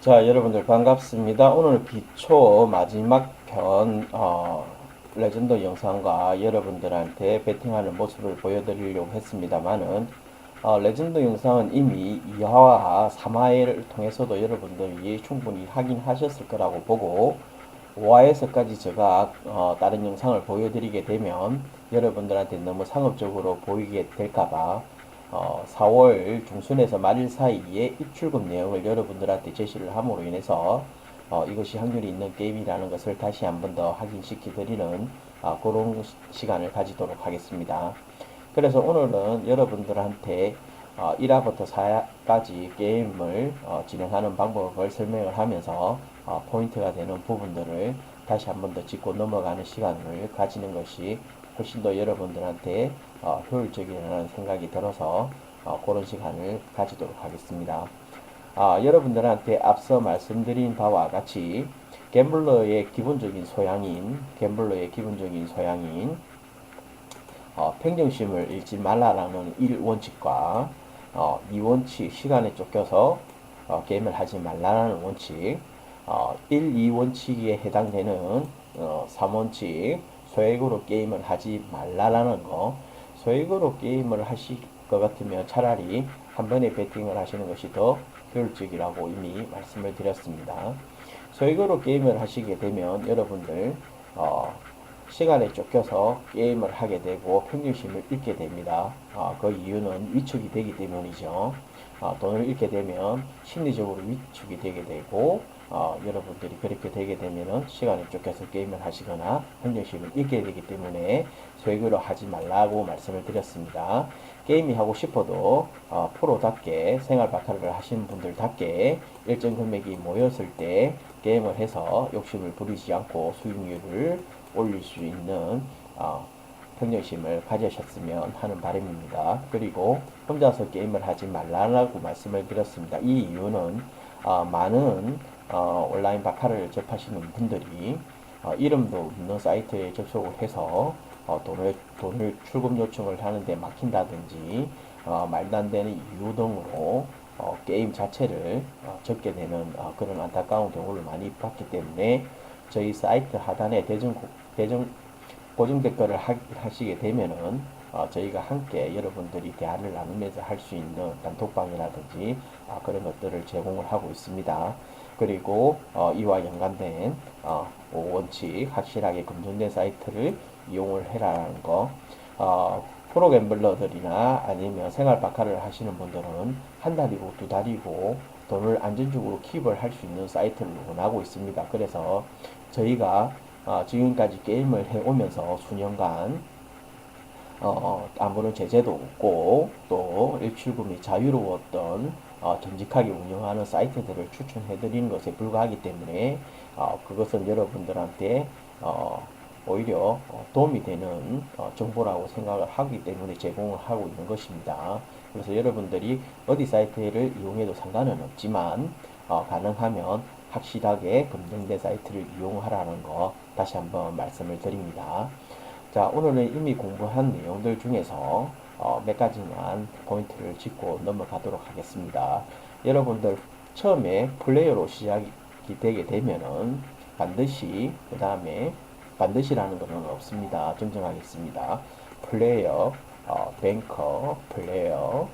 자, 여러분들 반갑습니다. 오늘 기초 마지막 편 어, 레전드 영상과 여러분들한테 배팅하는 모습을 보여드리려고 했습니다만은 어, 레전드 영상은 이미 2화와 3화를 통해서도 여러분들이 충분히 확인하셨을 거라고 보고 5화에서까지 제가 어, 다른 영상을 보여드리게 되면 여러분들한테 너무 상업적으로 보이게 될까봐 어, 4월 중순에서 말일 사이에 입출금 내용을 여러분들한테 제시를 함으로 인해서 어, 이것이 확률이 있는 게임이라는 것을 다시 한 번 더 확인시켜 드리는 아, 그런 시- 시간을 가지도록 하겠습니다. 그래서 오늘은 여러분들한테 어, 1화부터 4화까지 게임을 어, 진행하는 방법을 설명을 하면서 어, 포인트가 되는 부분들을 다시 한 번 더 짚고 넘어가는 시간을 가지는 것이 훨씬 더 여러분들한테 어, 효율적이라는 생각이 들어서 어, 그런 시간을 가지도록 하겠습니다. 아, 여러분들한테 앞서 말씀드린 바와 같이 갬블러의 기본적인 소양인 갬블러의 기본적인 소양인 어, 평정심을 잃지 말라라는 1원칙과 어, 2원칙 시간에 쫓겨서 어, 게임을 하지 말라라는 원칙 어, 1, 2원칙에 해당되는 어, 3원칙 소액으로 게임을 하지 말라라는 거 소액으로 게임을 하실 것 같으면 차라리 한 번에 베팅을 하시는 것이 더 효율적이라고 이미 말씀을 드렸습니다. 소액으로 게임을 하시게 되면 여러분들 어, 시간에 쫓겨서 게임을 하게 되고 평균심을 잃게 됩니다. 아, 그 이유는 위축이 되기 때문이죠. 아, 돈을 잃게 되면 심리적으로 위축이 되게 되고 어, 여러분들이 그렇게 되게 되면은 시간에 쫓겨서 게임을 하시거나 평균심을 잃게 되기 때문에 소액으로 하지 말라고 말씀을 드렸습니다. 게임이 하고 싶어도 어, 프로답게 생활 바카를 하시는 분들답게 일정 금액이 모였을 때 게임을 해서 욕심을 부리지 않고 수익률을 올릴 수 있는 어, 평정심을 가지셨으면 하는 바람입니다. 그리고 혼자서 게임을 하지 말라고 말씀을 드렸습니다. 이 이유는 어, 많은 어, 온라인 바카를 접하시는 분들이 어, 이름도 없는 사이트에 접속을 해서 어, 돈을, 돈을 출금 요청을 하는데 막힌다든지 어, 말도 안 되는 이유 등으로 어, 게임 자체를 어, 접게 되는 어, 그런 안타까운 경우를 많이 봤기 때문에 저희 사이트 하단에 고- 대전 고정 댓글을 하, 하시게 되면은 어, 저희가 함께 여러분들이 대화를 나누면서 할 수 있는 단톡방이라든지 아, 그런 것들을 제공을 하고 있습니다. 그리고 어, 이와 연관된 어, 원칙 확실하게 검증된 사이트를 이용을 해라라는 거. 어, 프로 갬블러들이나 아니면 생활 바카를 하시는 분들은 한 달이고 두 달이고 돈을 안전적으로 킵을 할 수 있는 사이트를 원하고 있습니다. 그래서 저희가 어, 지금까지 게임을 해오면서 수년간 어, 아무런 제재도 없고 또 일출금이 자유로웠던 어, 정직하게 운영하는 사이트들을 추천해 드리는 것에 불과하기 때문에 어, 그것은 여러분들한테 어, 오히려 어, 도움이 되는 어, 정보라고 생각을 하기 때문에 제공을 하고 있는 것입니다. 그래서 여러분들이 어디 사이트를 이용해도 상관은 없지만 어, 가능하면 확실하게 검증된 사이트를 이용하라는 거 다시 한번 말씀을 드립니다. 자, 오늘은 이미 공부한 내용들 중에서 어, 몇 가지만 포인트를 짚고 넘어가도록 하겠습니다. 여러분들 처음에 플레이어로 시작이 되게 되면은 반드시 그 다음에 반드시라는 것은 없습니다. 정정하겠습니다. 플레이어, 어, 뱅커, 플레이어,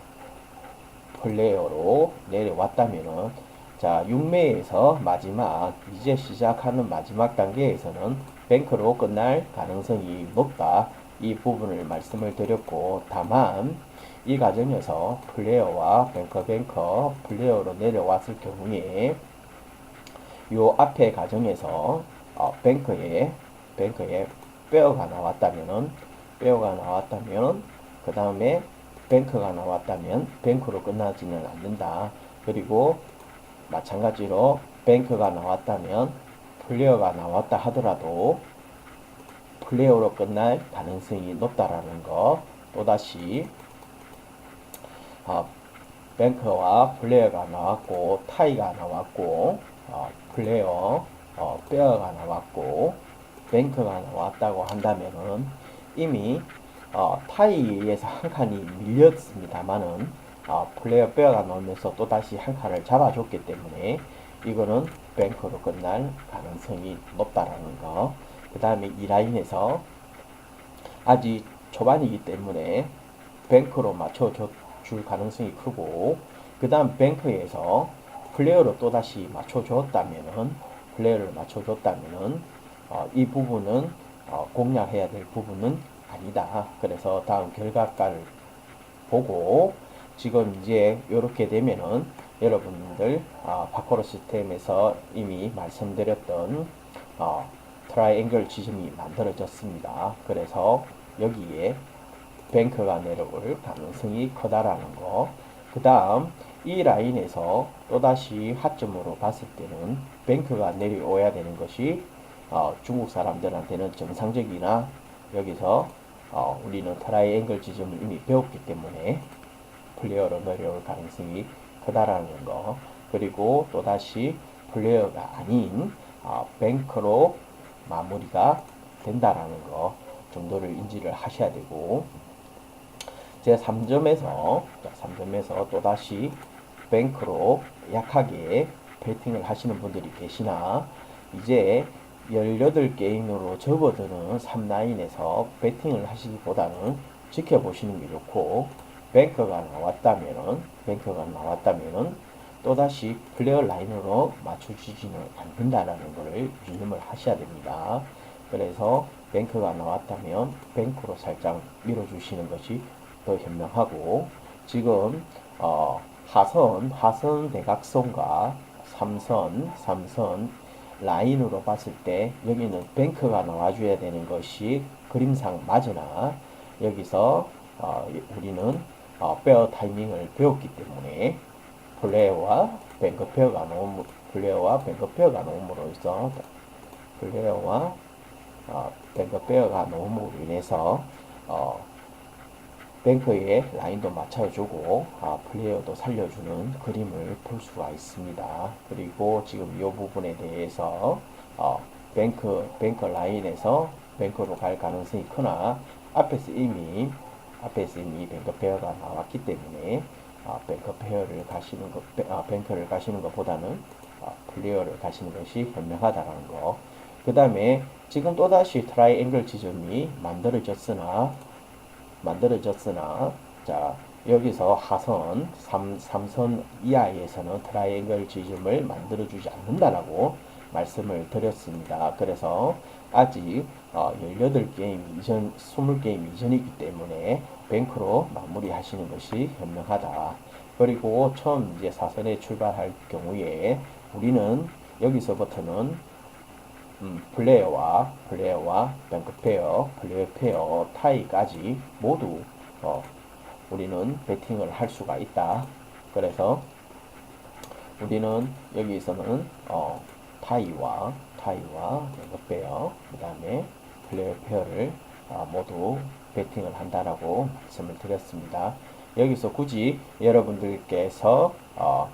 플레이어로 내려왔다면은 자 6매에서 마지막 이제 시작하는 마지막 단계에서는 뱅크로 끝날 가능성이 높다 이 부분을 말씀을 드렸고 다만 이 과정에서 플레이어와 뱅커 뱅커 플레이어로 내려왔을 경우에 요 앞에 과정에서 어, 뱅크에 뱅크에 빼어가 나왔다면은 빼어가 나왔다면 그 다음에 뱅크가 나왔다면 뱅크로 끝나지는 않는다. 그리고 마찬가지로 뱅크가 나왔다면 플레이어가 나왔다 하더라도 플레이어로 끝날 가능성이 높다라는 거 또다시 어, 뱅크와 플레이어가 나왔고 타이가 나왔고 어, 플레이어 어, 페어가 나왔고 뱅크가 나왔다고 한다면은 이미 어, 타이에서 한 칸이 밀렸습니다만은 어, 플레이어 페어가 나오면서 또 다시 한 칸을 잡아줬기 때문에 이거는 뱅크로 끝날 가능성이 높다라는 거. 그 다음에 이 라인에서 아직 초반이기 때문에 뱅크로 맞춰줄 가능성이 크고 그 다음 뱅크에서 플레이어로 또다시 맞춰줬다면은 플레이어를 맞춰줬다면은 어, 이 부분은 어, 공략해야 될 부분은 아니다. 그래서 다음 결과가를 보고 지금 이제 이렇게 되면은 여러분들 어, 파코로 시스템에서 이미 말씀드렸던 어, 트라이앵글 지점이 만들어졌습니다. 그래서 여기에 뱅크가 내려올 가능성이 크다라는 거. 그 다음 이 라인에서 또다시 하점으로 봤을 때는 뱅크가 내려오야 되는 것이 어, 중국 사람들한테는 정상적이나 여기서 어, 우리는 트라이앵글 지점을 이미 배웠기 때문에 플레이어로 내려올 가능성이 크다라는 거 그리고 또다시 플레이어가 아닌 어, 뱅크로 마무리가 된다라는 거 정도를 인지를 하셔야 되고 제 3점에서 3점에서 또다시 뱅크로 약하게 배팅을 하시는 분들이 계시나 이제 18게임으로 접어드는 3라인에서 배팅을 하시기보다는 지켜보시는 게 좋고 뱅크가 나왔다면은 뱅크가 나왔다면은 또다시 플레어 라인으로 맞춰주지는 않는다라는 것을 유념을 하셔야 됩니다. 그래서 뱅크가 나왔다면 뱅크로 살짝 밀어주시는 것이 더 현명하고 지금 어, 하선 하선 대각선과 삼선 삼선 라인으로 봤을 때 여기는 뱅크가 나와줘야 되는 것이 그림상 맞으나 여기서 어, 우리는 어, 페어 타이밍을 배웠기 때문에 플레어와 뱅크 페어가 나옴 플레어와 뱅크 페어가 나옴으로써 플레어와 어, 뱅크 페어가 나옴으로 인해서 어, 뱅크의 라인도 맞춰주고 아, 플레이어도 살려주는 그림을 볼 수가 있습니다. 그리고 지금 이 부분에 대해서 어, 뱅크 뱅크 라인에서 뱅크로 갈 가능성이 크나 앞에서 이미 앞에서 이미 뱅크 페어가 나왔기 때문에 아, 뱅크 페어를 가시는 것 아, 뱅크를 가시는 것보다는 아, 플레이어를 가시는 것이 현명하다는 거. 그 다음에 지금 또다시 트라이앵글 지점이 만들어졌으나 만들어졌으나 자 여기서 하선 3, 3선 이하에서는 트라이앵글 지점을 만들어주지 않는다라고 말씀을 드렸습니다. 그래서 아직 어, 18게임 이전, 20게임 이전이기 때문에 뱅크로 마무리하시는 것이 현명하다. 그리고 처음 이제 사선에 출발할 경우에 우리는 여기서부터는 음, 플레이어와 플레이어와 뱅크 페어, 플레이어 페어, 타이까지 모두 어, 우리는 배팅을 할 수가 있다. 그래서 우리는 여기서는 어, 타이와 타이와 뱅크 페어, 그 다음에 플레이어 페어를 어, 모두 배팅을 한다라고 말씀을 드렸습니다. 여기서 굳이 여러분들께서 어,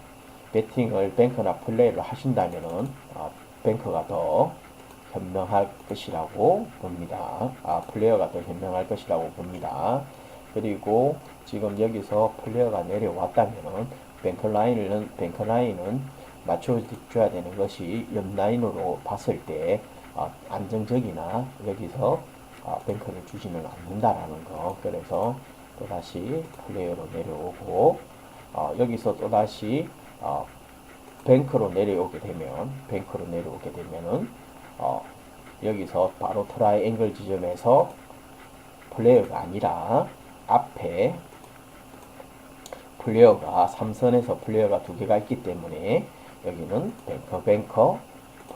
배팅을 뱅크나 플레이를 하신다면은 어, 뱅크가 더 현명할 것이라고 봅니다. 아, 플레이어가 더 현명할 것이라고 봅니다. 그리고 지금 여기서 플레이어가 내려왔다면 뱅크 라인은 뱅크 라인은 맞춰줘야 되는 것이 옆 라인으로 봤을 때 어, 안정적이나 여기서 어, 뱅크를 주지는 않는다라는 거. 그래서 또 다시 플레이어로 내려오고 어, 여기서 또 다시 어, 뱅크로 내려오게 되면 뱅크로 내려오게 되면은 어, 여기서 바로 트라이 앵글 지점에서 플레이어가 아니라 앞에 플레이어가 3선에서 플레이어가 두 개가 있기 때문에 여기는 뱅커 뱅커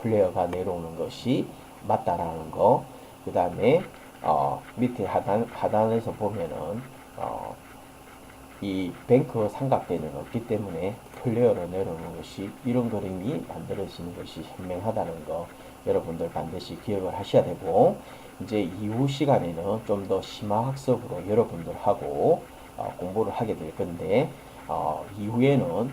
플레이어가 내려오는 것이 맞다라는 거. 그 다음에 어, 밑에 하단, 하단에서 보면은 어, 이 뱅크 삼각대는 없기 때문에 플레이어로 내려오는 것이 이런 그림이 만들어지는 것이 현명하다는 거. 여러분들 반드시 기억을 하셔야 되고 이제 이후 시간에는 좀 더 심화 학습으로 여러분들하고 어, 공부를 하게 될 건데 어, 이후에는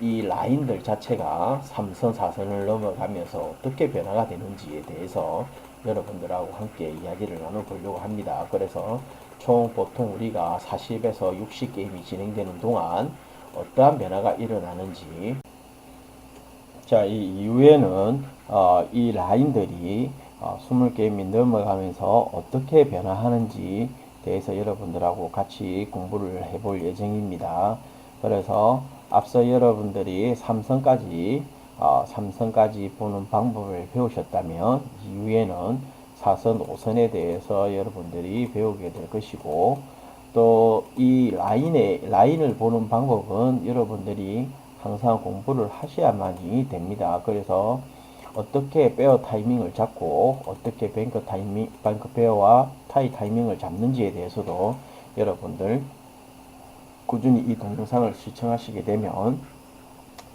이 라인들 자체가 3선, 4선을 넘어가면서 어떻게 변화가 되는지에 대해서 여러분들하고 함께 이야기를 나눠보려고 합니다. 그래서 총 보통 우리가 40에서 60게임이 진행되는 동안 어떠한 변화가 일어나는지 자, 이 이후에는 어, 이 라인들이 어, 20게임이 넘어가면서 어떻게 변화하는지 대해서 여러분들하고 같이 공부를 해볼 예정입니다. 그래서 앞서 여러분들이 삼성까지 어, 삼성까지 보는 방법을 배우셨다면 이후에는 사선, 오선에 대해서 여러분들이 배우게 될 것이고 또 이 라인의 라인을 보는 방법은 여러분들이 항상 공부를 하셔야만이 됩니다. 그래서 어떻게 베어 타이밍을 잡고 어떻게 뱅크 타이밍, 뱅크 베어와 타이 타이밍을 잡는지에 대해서도 여러분들 꾸준히 이 동영상을 시청하시게 되면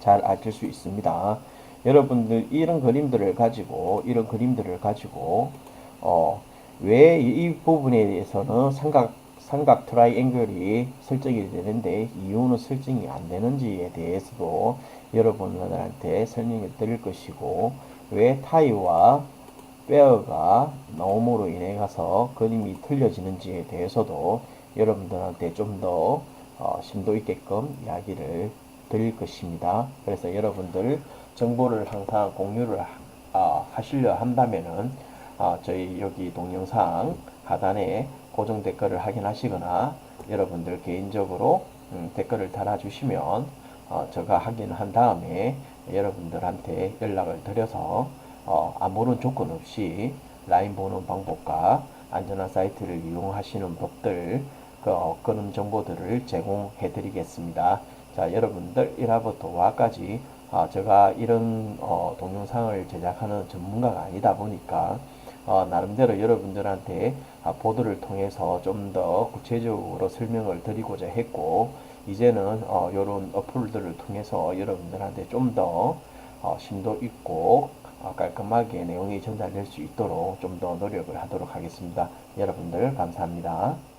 잘 아실 수 있습니다. 여러분들 이런 그림들을 가지고 이런 그림들을 가지고 어, 왜 이 부분에 대해서는 삼각 삼각 트라이앵글이 설정이 되는데 이유는 설정이 안 되는지에 대해서도 여러분들한테 설명을 드릴 것이고 왜 타이와 페어가 너음으로 인해 가서 그림이 틀려지는지에 대해서도 여러분들한테 좀더 어, 심도 있게끔 이야기를 드릴 것입니다. 그래서 여러분들 정보를 항상 공유를 하, 어, 하시려 한다면은 어, 저희 여기 동영상 하단에 고정 댓글을 확인하시거나 여러분들 개인적으로 음, 댓글을 달아주시면 어, 제가 확인한 다음에 여러분들한테 연락을 드려서 어, 아무런 조건 없이 라인 보는 방법과 안전한 사이트를 이용하시는 법들 그, 어, 그런 정보들을 제공해 드리겠습니다. 자 여러분들 1화부터 5화까지 아, 제가 이런 어, 동영상을 제작하는 전문가가 아니다 보니까 어, 나름대로 여러분들한테 아, 보도를 통해서 좀 더 구체적으로 설명을 드리고자 했고 이제는 어, 이런 어플들을 통해서 여러분들한테 좀더 어, 심도 있고 어, 깔끔하게 내용이 전달될 수 있도록 좀 더 노력을 하도록 하겠습니다. 여러분들 감사합니다.